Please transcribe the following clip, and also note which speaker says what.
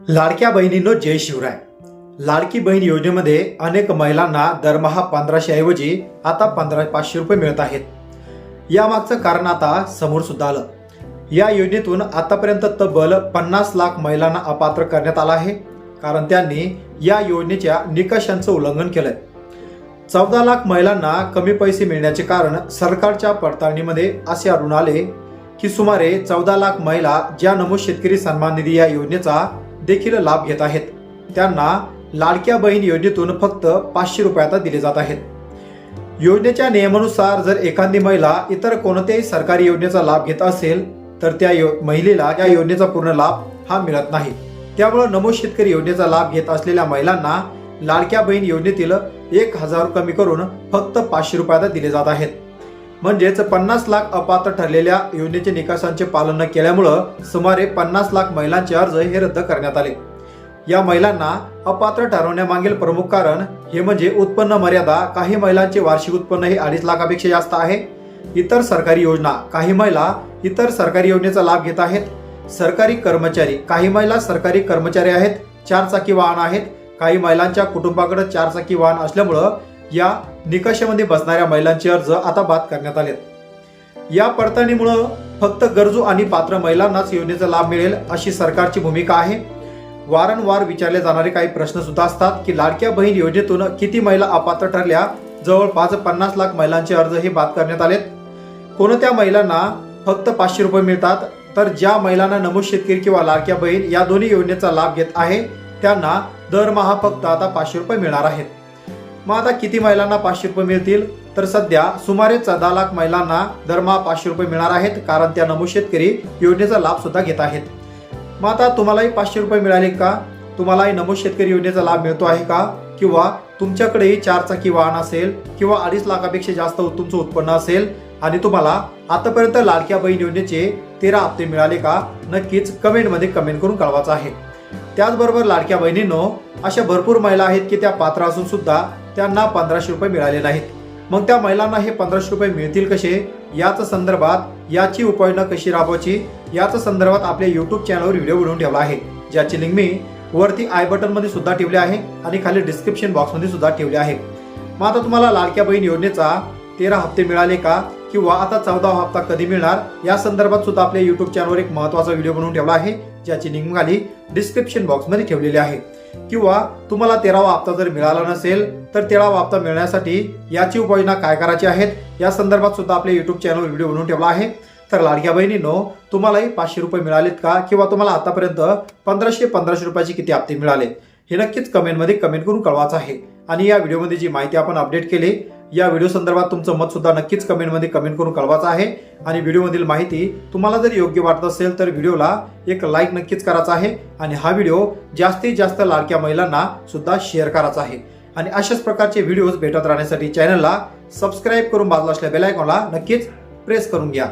Speaker 1: लाडक्या बहिणींनो जय शिवराय. लाडकी बहीण योजनेमध्ये अनेक महिलांना दरमहा पंधराशे ऐवजी आता पंधरा पाचशे रुपये मिळत आहेत. यामागचं कारण आता समोर सुद्धा आलं. या योजनेतून आतापर्यंत तब्बल पन्नास लाख महिलांना अपात्र करण्यात आलं आहे. कारण त्यांनी या योजनेच्या निकषांचं उल्लंघन केलंय. चौदा लाख महिलांना कमी पैसे मिळण्याचे कारण सरकारच्या पडताळणीमध्ये असे आढळून आले की सुमारे चौदा लाख महिला ज्या नमूद शेतकरी सन्मान निधी या योजनेचा देखील लाभ घेत आहेत. त्यांना लाडक्या बहीण योजनेतून फक्त पाचशे रुपये आता दिले जात आहेत. योजनेच्या नियमानुसार जर एखादी महिला इतर कोणत्याही सरकारी योजनेचा लाभ घेत असेल तर त्या यो महिलेला या योजनेचा पूर्ण लाभ हा मिळत नाही. त्यामुळे नमूद शेतकरी योजनेचा लाभ घेत असलेल्या महिलांना लाडक्या बहीण योजनेतील एक हजार कमी करून फक्त पाचशे रुपये दिले जात आहेत. म्हणजेच पन्नास लाख अपात्र ठरलेल्या योजनेचे निकषांचे पालन न केल्यामुळं सुमारे पन्नास लाख महिलांचे अर्ज हे रद्द करण्यात आले. या महिलांना अपात्र ठरवण्यामागील प्रमुख कारण हे म्हणजे उत्पन्न मर्यादा काही महिलांचे वार्षिक उत्पन्न हे अडीच लाखापेक्षा जास्त आहे. इतर सरकारी योजना काही महिला इतर सरकारी योजनेचा लाभ घेत आहेत. सरकारी कर्मचारी काही महिला सरकारी कर्मचारी आहेत चार चाकी वाहन आहेत. काही महिलांच्या कुटुंबाकडे चार चाकी वाहन असल्यामुळं या निकषामध्ये बसणाऱ्या महिलांचे अर्ज आता बाद करण्यात आलेत. या पडताळणीमुळं फक्त गरजू आणि पात्र महिलांनाच योजनेचा लाभ मिळेल अशी सरकारची भूमिका आहे. वारंवार विचारले जाणारे काही प्रश्न सुद्धा असतात की लाडक्या बहीण योजनेतून किती महिला अपात्र ठरल्या? जवळपास पन्नास लाख महिलांचे अर्ज हे बाद करण्यात आलेत. कोणत्या महिलांना फक्त पाचशे रुपये मिळतात? तर ज्या महिलांना नमूद शेतकरी किंवा लाडक्या बहीण या दोन्ही योजनेचा लाभ घेत आहे त्यांना दरमहा फक्त आता पाचशे रुपये मिळणार आहेत. मग आता किती महिलांना पाचशे रुपये मिळतील? तर सध्या सुमारे चौदा लाख महिलांना दरमहा पाचशे रुपये मिळणार आहेत कारण त्या नमूद शेतकरी योजनेचा लाभ सुद्धा घेत आहेत. मग आता तुम्हालाही पाचशे रुपये मिळाले का? तुम्हालाही नमूद शेतकरी योजनेचा लाभ मिळतो आहे का? किंवा तुमच्याकडेही चार चाकी वाहन असेल किंवा अडीच लाखापेक्षा जास्त तुमचं उत्पन्न असेल आणि तुम्हाला आतापर्यंत लाडक्या बहीण योजनेचे तेरा हप्ते मिळाले का? नक्कीच कमेंटमध्ये कमेंट करून कळवायचं आहे. त्याचबरोबर लाडक्या बहिणींनो अशा भरपूर महिला आहेत की त्या पात्र असून सुद्धा त्यांना पंधराशे रुपये मिळाले नाहीत. मग त्या महिलांना हे पंधराशे रुपये मिळतील कसे? याच संदर्भात याची उपाययोजना कशी राबवायची? याच संदर्भात आपल्या युट्यूब चॅनलवर व्हिडिओ बनवून ठेवला आहे. ज्याची लिंक मी वरती आय बटनमध्ये सुद्धा ठेवली आहे आणि खाली डिस्क्रिप्शन बॉक्समध्ये सुद्धा ठेवले आहे. मग आता तुम्हाला लाडक्या बहीण योजनेचा तेरा हप्ते मिळाले का? किंवा आता चौदा हप्ता कधी मिळणार? या संदर्भात सुद्धा आपल्या युट्यूब चॅनलवर एक महत्त्वाचा व्हिडिओ बनवून ठेवला आहे. ज्याची लिंक खाली डिस्क्रिप्शन बॉक्समध्ये ठेवलेली आहे. किंवा तुम्हाला तेरावा हप्ता जर मिळाला नसेल तर तेरावा हप्ता मिळण्यासाठी याची उपाययोजना काय करायची आहेत या संदर्भात सुद्धा आपले युट्यूब चॅनल व्हिडिओ बनवून ठेवला आहे. तर लाडक्या बहिणींनो तुम्हालाही पाचशे रुपये मिळालेत का? किंवा तुम्हाला आतापर्यंत पंधराशे पंधराशे रुपयाचे किती हप्ते मिळाले? हे नक्कीच कमेंटमध्ये कमेंट करून कळवायचं आहे. आणि या व्हिडिओमध्ये जी माहिती आपण अपडेट केली या व्हिडिओ संदर्भात तुमचं मत सुद्धा नक्कीच कमेंटमध्ये कमेंट करून कळवायचं आहे. आणि व्हिडिओमधील माहिती तुम्हाला जर योग्य वाटत असेल तर व्हिडिओला एक लाईक नक्कीच करायचा आहे. आणि हा व्हिडिओ जास्तीत जास्त लाडक्या महिलांना सुद्धा शेअर करायचा आहे. आणि अशाच प्रकारचे व्हिडिओज भेटत राहण्यासाठी चॅनलला सबस्क्राईब करून बाजूला असल्या बेलायकॉनला नक्कीच प्रेस करून घ्या.